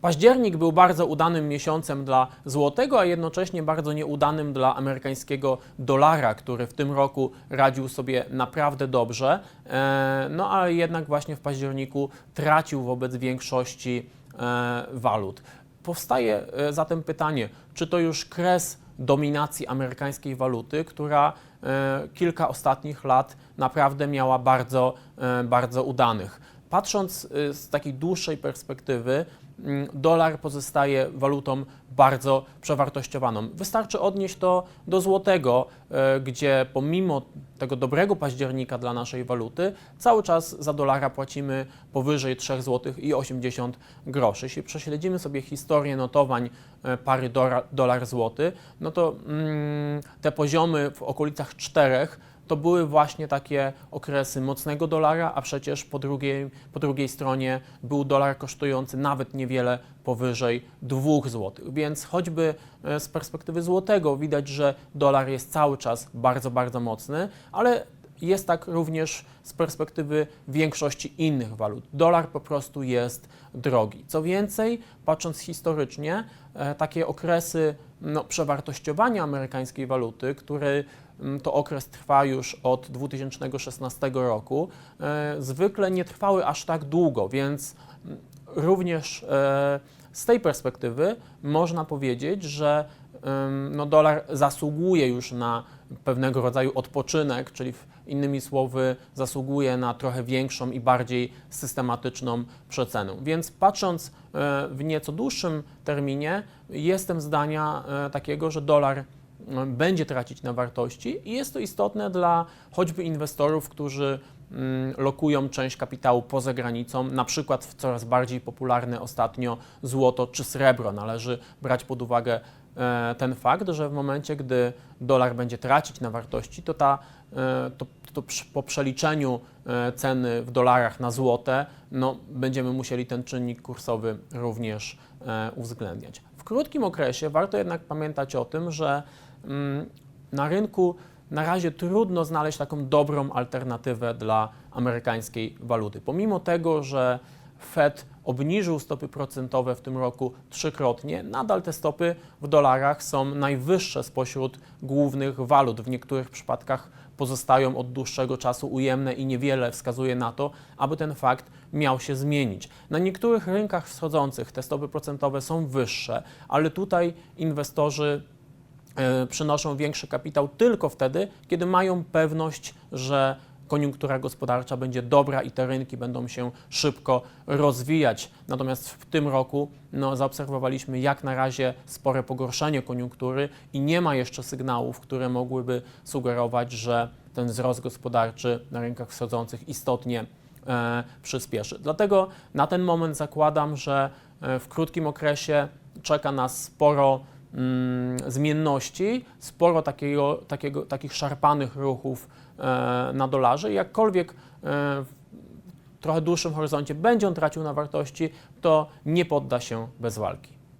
Październik był bardzo udanym miesiącem dla złotego, a jednocześnie bardzo nieudanym dla amerykańskiego dolara, który w tym roku radził sobie naprawdę dobrze. E, No ale jednak właśnie w październiku tracił wobec większości e, walut. Powstaje e, zatem pytanie, czy to już kres dominacji amerykańskiej waluty, która kilka ostatnich lat naprawdę miała bardzo, bardzo udanych. Patrząc y, z takiej dłuższej perspektywy, mm, dolar pozostaje walutą bardzo przewartościowaną. Wystarczy odnieść to do złotego, e, gdzie pomimo tego dobrego października dla naszej waluty, cały czas za dolara płacimy powyżej 3 zł i 80 groszy. Jeśli prześledzimy sobie historię notowań e, pary dolar- dolar-złoty, no to mm, te poziomy w okolicach 4 to były właśnie takie okresy mocnego dolara, a przecież po drugiej, po drugiej stronie był dolar kosztujący nawet niewiele powyżej 2 zł. Więc choćby e, z perspektywy złotego widać, że dolar jest cały czas bardzo, bardzo mocny, ale jest tak również z perspektywy większości innych walut. Dolar po prostu jest drogi. Co więcej, patrząc historycznie, e, takie okresy no, przewartościowania amerykańskiej waluty, który to okres trwa już od 2016 roku, e, zwykle nie trwały aż tak długo, więc również e, z tej perspektywy można powiedzieć, że no, dolar zasługuje już na pewnego rodzaju odpoczynek, czyli innymi słowy zasługuje na trochę większą i bardziej systematyczną przecenę. Więc patrząc e, w nieco dłuższym terminie, jestem zdania e, takiego, że dolar m, będzie tracić na wartości i jest to istotne dla choćby inwestorów, którzy mm, lokują część kapitału poza granicą, na przykład w coraz bardziej popularne ostatnio złoto czy srebro. Należy brać pod uwagę e, ten fakt, że w momencie, gdy dolar będzie tracić na wartości, to, ta, e, to, to po przeliczeniu e, ceny w dolarach na złote, no, będziemy musieli ten czynnik kursowy również e, uwzględniać. W krótkim okresie warto jednak pamiętać o tym, że mm, na rynku na razie trudno znaleźć taką dobrą alternatywę dla amerykańskiej waluty. Pomimo tego, że Fed obniżył stopy procentowe w tym roku trzykrotnie, nadal te stopy w dolarach są najwyższe spośród głównych walut. W niektórych przypadkach pozostają od dłuższego czasu ujemne i niewiele wskazuje na to, aby ten fakt miał się zmienić. Na niektórych rynkach wschodzących te stopy procentowe są wyższe, ale tutaj inwestorzy e, przynoszą większy kapitał tylko wtedy, kiedy mają pewność, że koniunktura gospodarcza będzie dobra i te rynki będą się szybko rozwijać. Natomiast w tym roku no, zaobserwowaliśmy jak na razie spore pogorszenie koniunktury i nie ma jeszcze sygnałów, które mogłyby sugerować, że ten wzrost gospodarczy na rynkach wschodzących istotnie e, przyspieszy. Dlatego na ten moment zakładam, że e, w krótkim okresie czeka nas sporo zmienności, sporo takiego, takiego, takich szarpanych ruchów e, na dolarze. Jakkolwiek e, w trochę dłuższym horyzoncie będzie on tracił na wartości, to nie podda się bez walki.